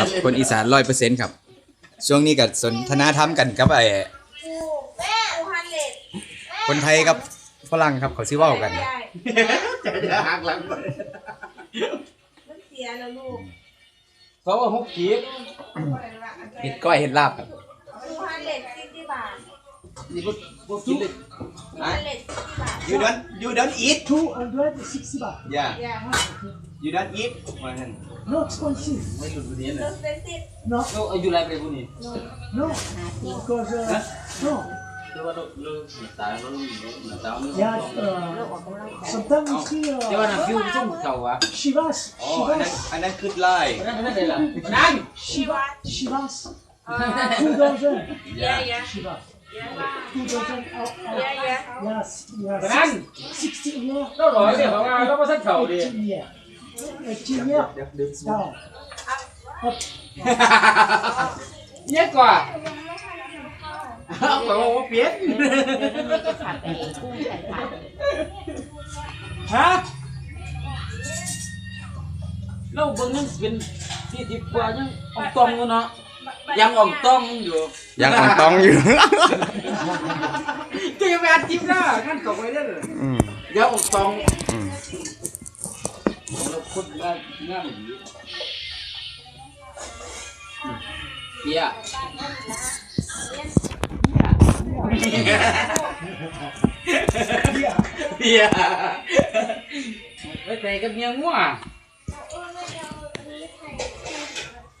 ครับ คนอีสานร้อยเปอร์เซ็นต์ครับ ช่วงนี้กับสนทนาธรรมกันกับไอ้แม่อูฮันเลดคนไทยกับฝรั่งครับเขาซิเว้ากันใหญ่จะหักหลังไปมันเสียแล้วลูกเขาว่าหกขีดเห็ดก้อยเห็ดลาบครับอูฮันเลดสิบบาทนี่พวกพวกกินเลยอูฮันเลดสิบบาท you don't you don't eat 260 baht. yeah อย่า you don't eat ว่าหั่น No expensive. Why to do the end? No. No, uh, you like Rebuni? No. No. Because, uh, huh? no. Yeah, uh, sometimes oh. she, uh, Shivas. Oh, Shivas. And I, and I could lie. Shivas. Shivas. Uh, 2000. Yeah, yeah. Shivas. Yes, yes. Yes. 60 years. Đó rồi, thì không ai có no, no, đi. 80 years. ยเพราะว่าเราไม่ใช่เขาดิ18 year. 18 year. Down. Up. เยอะกว่าเอาไปว่าเปลี่ ยนฮะเราเบิ่งนั่นเป็นที่ทิพกว่ายังอ่องตองอยู่เนาะยังอ่องตองอยู่ยังอ่องตองอยู่ก็ยังไปอัดจิบนะงั้นตกไปได้เลยอืมยังอ่องตองอืมเราคนงานงานดีเฮียเฮียไปใส่กับเมียงัว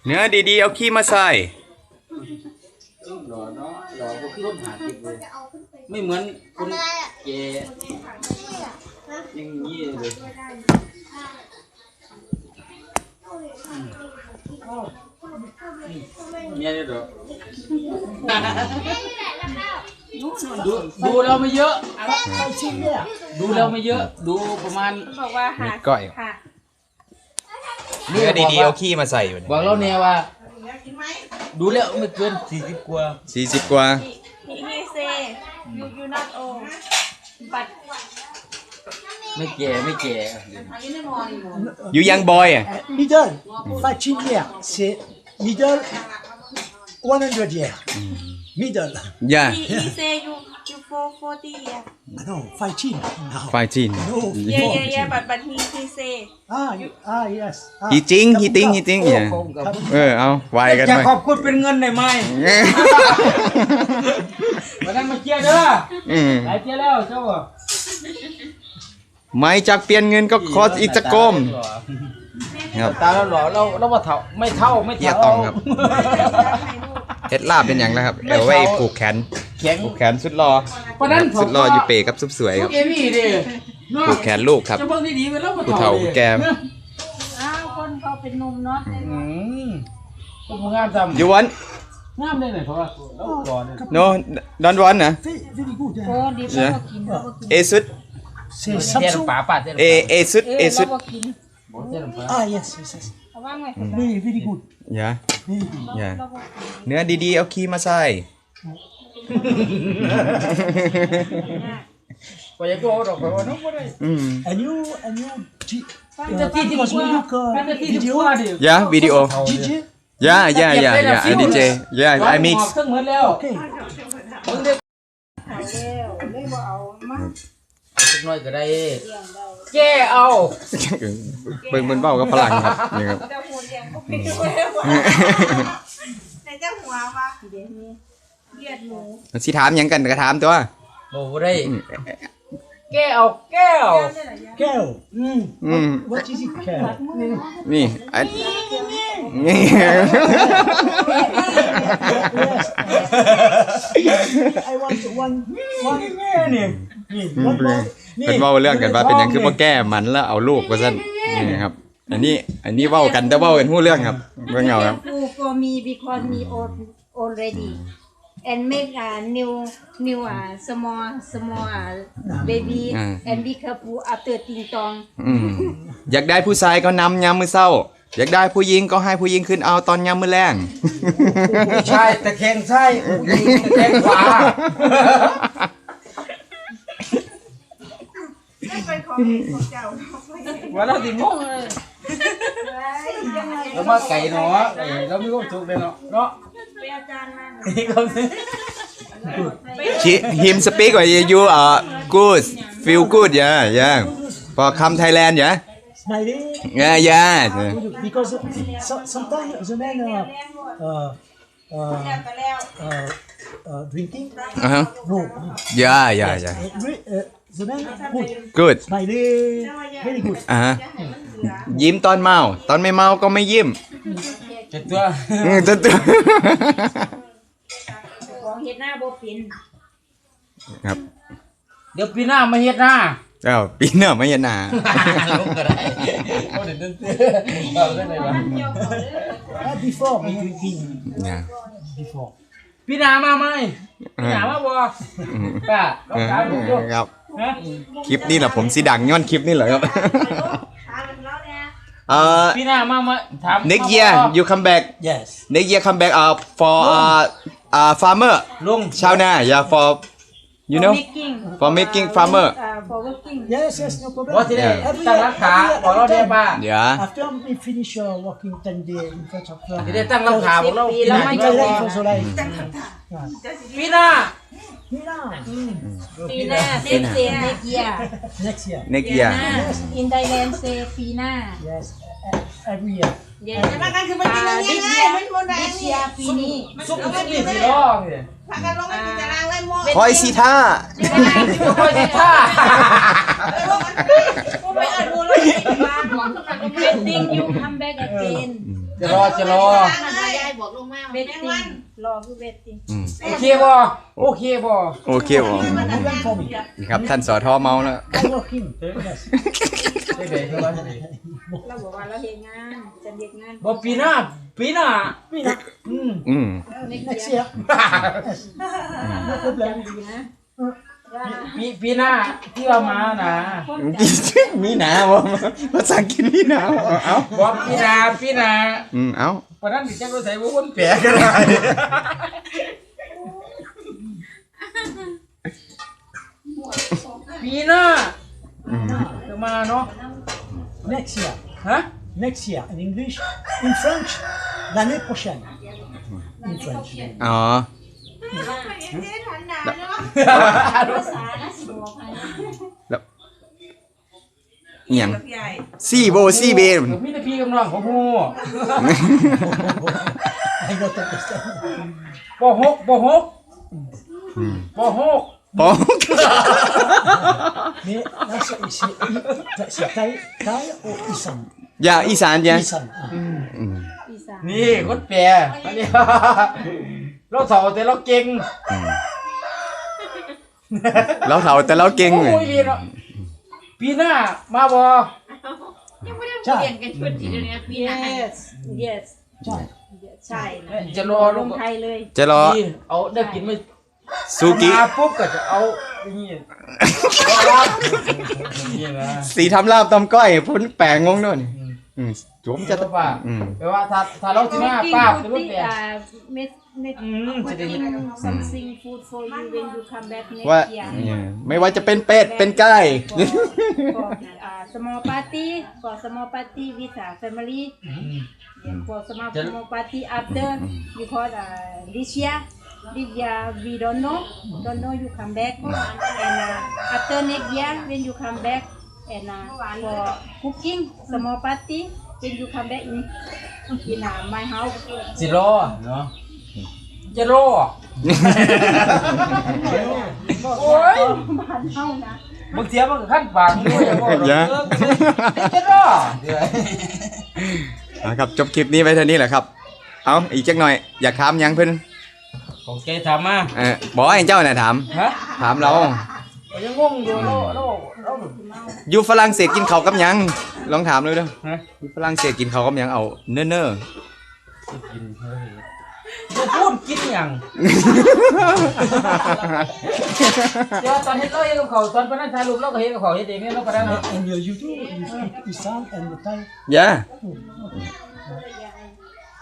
เนื้อดีๆ เอาขี้มาใส่หล่อเนาะหล่อก็คือคนหาจิบเลย ไม่เหมือนคนแก่ยังงี้เลย เมียนี่ยเหรอดูดูเราไม่เยอะ ดูเราไม่เยอะ ดูประมาณ บอกว่าหาเม็ดก้อยเนื้อดีๆเอาขี้มาใส่อยู่บอกเราเนี่ยว่า ดูแล้วไม่เกินสี่สิบกว่าสี่สิบกว่า he he say you you not old but ไม่แก่ไม่แก่อยู่ยังบอยอะ Uh, middle, 15 year. C'est middle, 100 year. Middle. ย่า he he say you you for forty year No, 15 now. ไฟจีน No. yeah yeah yeah but but he he say Ah, you, ah, yes. Ah, ฮีจริงฮีติง Kabuka. ฮีติงเนี่ยเออเอาไวกันจะไป ขอบคุณเป็นเงินได้ไหมวันนั้นมาเชียร์เด้ออืม หลายเชียร์แล้วเจ้าบ่ ไม่จากเปลี่ยนเงินก็คอสอีกจะกมครับตาเราหล่อเราเราว่าเท่าไม่เท่าไม่เหี้ยเท่าต้องครับเฮ็ดลาบเป็นอย่างนะครับเอาไว้ผูกแขนแข็งผูกแขนสุดรอเพราะนั้นสุดรออยู่เปกับซุปสวยคครัรับบเอมี่ดิเนาะผูกแขนลูกครับจะเบิ่งดีๆไปแล้วบ่ผู้เฒ่าผู้แก่อ้าวคนเขาเป็นหนุ่มเนาะอืมคนบ่งามจำ you want งามได้ไหนเพราะว่าเราก่อนเนี่ย no don't want นะ Very, very good. โอ้ eh? ดี Yeah. บ่กินบ่กินเอสุด C'est เทียน Samsung. ป่าป่าเทียนเอเอสุด เอ เอ อ สุด เราบ่กิน ป่าเทียนป่า Ah, yes, yes, yes. เอาว่างไว้ Very, very good. อย่า Very good. อย่า เราบ่กิน เนื้อดีๆเอาขี้มาใส่ ไปยังก็เอาดอกไปว่าน้องบ่ได้ อืม And you, and you, G- จะ uh, ที่ที่ because ว่า we look มันจะ uh, ที่ที่ video, ว่าดิ อย่าวิดีโอ DJ, ย่าย่าย่าย่าไอดีเจย่าไอมิกซ์ เครื่องเหมือนแล้ว okay. มึงได้ ขายแล้วเลยบ่เอามา สักหน่อยก็ได้เลี้ยงได้แก้เอาเบิ่งเบิ่งเบ้ากับพลังครับนี่ครับเจ้าหัวเลี้ยงบ่เป็นเลยว่ะในเจ้าหัวว่าเดี๋ยวนี้เลียดหมูสิถามหยังกันก็ถามตัวบ่ได้แก้เอาแก้ว Kel. Mm. อืม What is it, Kel? นี่อันนี่ I want one, one, me, one more. เป็นเว้าเรื่องกันว่าเป็นหยังคือบ่แก้มันแล้วเอาลูกว่าซั่นนี่ครับ อันนี้อันนี้เว้ากันแต่เว้ากันฮู้เรื่องครับเบิ่งเอาครับ careful for me because me old already and make a new new uh, small small uh, baby Ah. and be careful after ting tong อืมอยากได้ผู้ชายก็นำยามมื้อเช้า อยากได้ผู้หญิงก็ให้ผู้หญิงขึ้นเอาตอนยามมื้อแลงใช่ตะแคงใช่ตะแคงขวาไม่ เป็นของของเจ้าว่าเราสิงงเลยแล้วมาไก่เนาะไก่เรามีความสุขเลยเนาะเนาะไปอาจารย์มานี่ก็สิ He, him speak or you are good feel good yeah yeah for come Thailand yeah Smiling. yeah yeah Because so, sometimes the men uh, uh, แล้ว uh, ก็แล้ว uh, uh, drinking. uh-huh. No. yeah yeah yeah Uh, re- uh, the men good. good Smiling. Very good. อ่าฮะยิ้มตอนเมา ตอนไม่เมาก็ไม่ยิ้มเจ็ดตัวอืมจะตัว ของเฮ็ดหน้าบ่เป็นครับเดี๋ยวปีหน้ามาเฮ็ดหน้าเอ้าปีหน้าไม่ยันหนา ลูกก็ได้เอาเดี๋ยวเดินเอาได้ไหนวะ Uh, before we drinking. เนี่ย Before. ปีหน้ามาไหมปีหน้ามาบ่ป้าลองถามดูดูครับฮะ คลิปนี้แหละผมสีดังย้อนคลิปนี้เหรอครับถามมันแล้วเนี่ยเอ่อปีหน้ามามาถาม next year you come back Yes. next year come back uh for uh uh farmer ลุง ชาวนา yeah for you know making for making farmer uh, for working Yes, yes, no problem. ว่าที่ได้ Every ตั้ง year- รักษา every year- บอกเรา every ได้ time. ป้า yeah After we finish uh, working 10 days in front of uh, ที่ได้ตั้งรักษาบอกเราปีปีหแล้น้าวไม่ไม่จะจะว่า for the life. ปีหน้า Milan. ปีหน้า next year next year Next year. next year in Thailand say ปีหน้า Yes, uh, every year. yes แต่ว่ากันคือมันกินอย่าง this นี้ year มันโมแดง this นี่ year ปีนี้สุกสุกนี่สิร้องเนี่ยพากันลงไปกินตารางเลยโมคอยสีท่าก็ค่อยสิท่ากูไปอ่านดูแล้วกินตารางหมอนทุกคนก็ไม่ waiting you come back again จะรอจะรอยายบอกลงมา waiting รอคือ waiting อืมโอเคบ่โอเคบ่โอเคผม Even for me. ครับท่านสอทอเมาแล้ว I'm working. Yes. ได้ไหนคือว่าจะได้เราบอกว่าเราเฮ็ดงานจะเฮ็ดงานบ่ปีหน้าปีหน้า Milan. อืมอืม Next year. Yes. No problem. ดีนะ ว่าปีปีหน้าที่เรามานะมีหนาวะภาษาอังกฤษมีหนาวเอ้าบอกปีหน้าปีหน้าอืมเอ้าปานนั้นสิจักรใส่บ่วนแปลก็ได้ปีหน้าอืม จะมาเนาะ Next year. ฮะ Next year. In English. In French. L'année prochaine. In French. อ๋อเจ๊ ทันหนาเนาะภาษานะสิบอกให้เอียงใหญ่ซี่โบซี่เบมีแต่พี่กับน้องของฮู้ I don't understand. บ่หกบ่หกอืมบ่หกปอง Mais là, c'est c'est- c'est Thaï, Thaï ou Isan อย่าอีสานอย่า Isan. ah. อืมอีสานนี่คนแปลอันนี้เราเฒ่าแต่เราเก่งอืม เราเฒ่าแต่เราเก่งโอ้ยดีเนาะปีหน้ามาบ่ Ciao. ปีหน้า yes yes Ciao. ใช่จะรอลลงงไทยเลยจะรอนี่เอาได้กินมาซูกิมาปุ๊บก็จะเอาอย่างนี้รับนี่นะสีทำลาบตำก้อยพ้นแปลงงงโน่น อืมจวมจะจะป้าอืม แปลว่าถ้าถ้าเราที่หน้าป้าจะรู้แปลเม็ดเม็ดอืมจะได้ยิน something food for you when you come back next ว่า year เนี่ยไม่ว่าจะเป็นเป็ด เป็นไก่ for for uh, small party for small party with uh, family yeah, for small Just- small party after because uh, this year this year we don't know don't know you come back and uh, after next year when you come back and uh, for cooking small party when you come back in in uh, my house สิรอเนาะจะรอโอ้ยบ้านเฮานะบางเทียมันก็ขั้นปากด้วยบ่อย่าเออจะรอเดี๋ยวนะครับจบคลิปนี้ไว้เท่านี้แหละครับ เอาอีกจักหน่อย อยากถามหยังเพิ่นของแกถามมาเออบอกให้เจ้าน่ะถามฮะถามเราก็ ยังงงอยู่เราเราเราอยู่ฝรั่งเศสกินข้าวกับหยัง ลองถามเลยเด้อฮะอยู่ฝรั่งเศสกินข้าวกับหยังเอาเน้อเน้อกินเฮ้ยจะพูดกินหยังเดี๋ยวตอนเฮ็ดเราเฮ็ดกับเขาวตอนไปนั่งถ่ายรูปเราก็เฮ็ดกับเขาวเฮ็ดเองเนี่ยเราก็ได้เนาะ And uh, you do, you speak Isan and the Thai. ย่า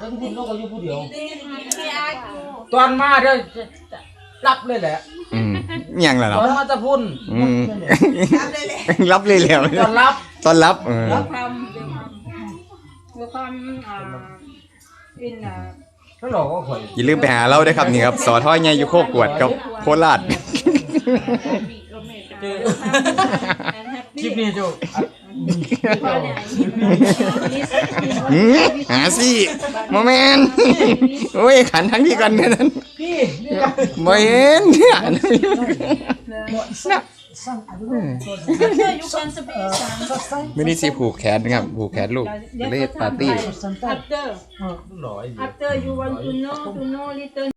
ตอนที่เราก็อยู่ผู้เดียวพี่อากูตอนมาเดี๋ยวจะจะรับเลยแหละอืมห ยังล่ะตเราอนมาจะพุ่นอืมทำเลยเลยรับเลยแล้วตอนรับตอนรับเออเราทำเดี๋ยวท come uh, in uh, ก็หล่อก็ข่อยอย่าลืมไปหาเราด้วยครับนี่ครับสอท้อยใหญ่อยู่โคกวดกับโคราช and happy คลิปนี้เจ้าหืมหาสิโมเมนโอ้ยขันทั้งที่กันเนี่ยนั้น ไม่นี่เห็นเนี่ยนะสั้นอันนี้ไม่นี่สิผูกแขนครับผูกแขนลูกเลดปาร์ตี้